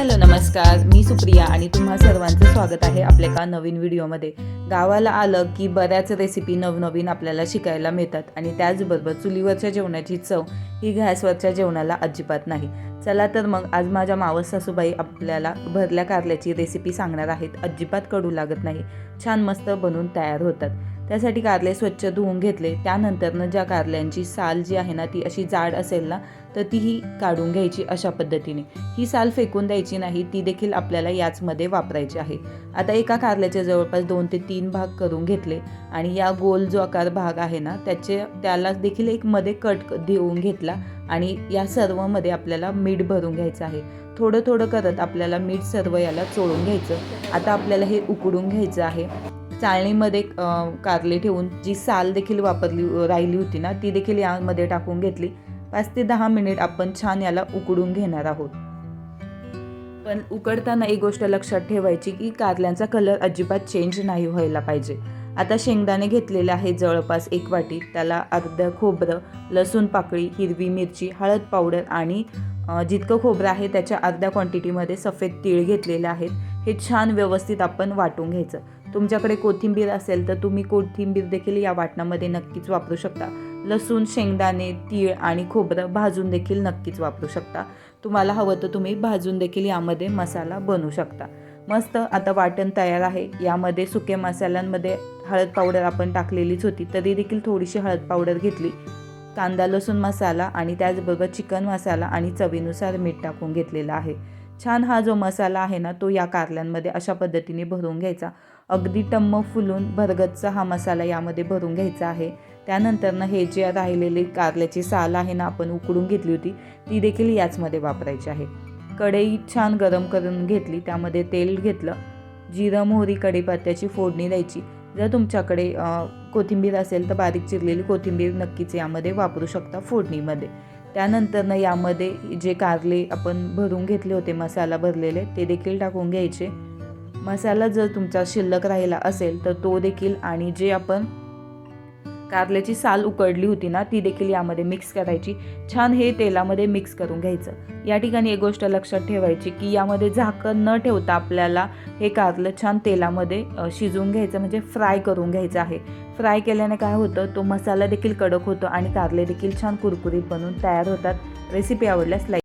Hello नमस्कार. मी सुप्रिया आणि तुम्हा सर्वांचं स्वागत आहे आपल्या का नवीन व्हिडिओमध्ये. गावाला आलं की बऱ्याच रेसिपी नवनवीन आपल्याला शिकायला मिळतात आणि त्याचबरोबर चुलीवरच्या जेवणाची चव ही गॅसवरच्या जेवणाला अजिबात नाही. चला तर मग आज माझ्या मावस सासूबाई आपल्याला भरल्या कारल्याची रेसिपी सांगणार आहेत. अजिबात कडू लागत नाही. छान मस्त बनून तयार होतात. त्यासाठी कारले स्वच्छ धुवून घेतले. त्यानंतरनं ज्या कारल्यांची साल जी आहे ना ती अशी जाड असेल ना तर तीही काढून घ्यायची अशा पद्धतीने. ही साल फेकून द्यायची नाही ती देखील आपल्याला याचमध्ये वापरायची आहे. आता एका कारल्याचे जवळपास दोन ते तीन भाग करून घेतले आणि या गोल जो आकार भाग आहे ना त्याचे त्याला देखील एक मध्ये कट देऊन घेतला आणि या सर्वमध्ये आपल्याला मीठ भरून घ्यायचं आहे. थोडं थोडं करत आपल्याला मीठ सर्व याला चोळून घ्यायचं. आता आपल्याला हे उकडून घ्यायचं आहे. चाळणीमध्ये कारले ठेवून जी साल देखील वापरली राहिली होती ना ती देखील यामध्ये टाकून घेतली. पाच ते दहा मिनिट आपण छान याला उकडून घेणार आहोत. पण उकडताना एक गोष्ट लक्षात ठेवायची की कारल्यांचा कलर अजिबात चेंज नाही व्हायला पाहिजे. आता शेंगदाणे घेतलेले आहे जवळपास एक वाटी. त्याला अर्धं खोबरं लसूण पाकळी हिरवी मिरची हळद पावडर आणि जितकं खोबरं आहे त्याच्या अर्ध्या क्वांटिटीमध्ये सफेद तीळ घेतलेले आहेत. हे छान व्यवस्थित आपण वाटून घ्यायचं. तुमच्याकडे कोथिंबीर असेल तर तुम्ही कोथिंबीर देखील या वाटणामध्ये नक्कीच वापरू शकता. लसूण शेंगदाणे तीळ आणि खोबरं भाजून देखील नक्कीच वापरू शकता. तुम्हाला हवं तर तुम्ही भाजून देखील यामध्ये मसाला बनवू शकता. मस्त आता वाटण तयार आहे. यामध्ये सुके मसाल्यांमध्ये हळद पावडर आपण टाकलेलीच होती. तरी देखील थोडीशी हळद पावडर घेतली. कांदा लसूण मसाला आणि त्याचबरोबर चिकन मसाला आणि चवीनुसार मीठ टाकून घेतलेला आहे. छान हा जो मसाला आहे ना तो या कारल्यांमध्ये अशा पद्धतीने भरून घ्यायचा. अगदी टम्म फुलून भरगतचा हा मसाला यामध्ये भरून घ्यायचा आहे. त्यानंतरनं हे जे राहिलेली कारल्याची साल आहे ना आपण उकडून घेतली होती ती देखील याचमध्ये वापरायची आहे. कढई छान गरम करून घेतली त्यामध्ये तेल घेतलं. जिरं मोहरी कढीपत्त्याची फोडणी द्यायची. जर तुमच्याकडे कोथिंबीर असेल तर बारीक चिरलेली कोथिंबीर नक्कीच यामध्ये वापरू शकता फोडणीमध्ये. त्यानंतरनं यामध्ये जे कारले आपण भरून घेतले होते मसाला भरलेले ते देखील टाकून घ्यायचे. मसाला जर तुमचा शिल्लक राहिला असेल तर तो देखील आणि जे आपण कारल्याची साल उकडली होती ना ती देखील यामध्ये मिक्स करायची. छान हे तेलामध्ये मिक्स करून घ्यायचं. या ठिकाणी एक गोष्ट लक्षात ठेवायची की यामध्ये झाकण न ठेवता आपल्याला हे कारलं छान तेलामध्ये शिजवून घ्यायचं म्हणजे फ्राय करून घ्यायचं आहे. फ्राय केल्याने काय होतं तो मसाला देखील कडक होतो आणि कारले देखील छान कुरकुरीत बनून तयार होतात. रेसिपी आवडल्यास लाईक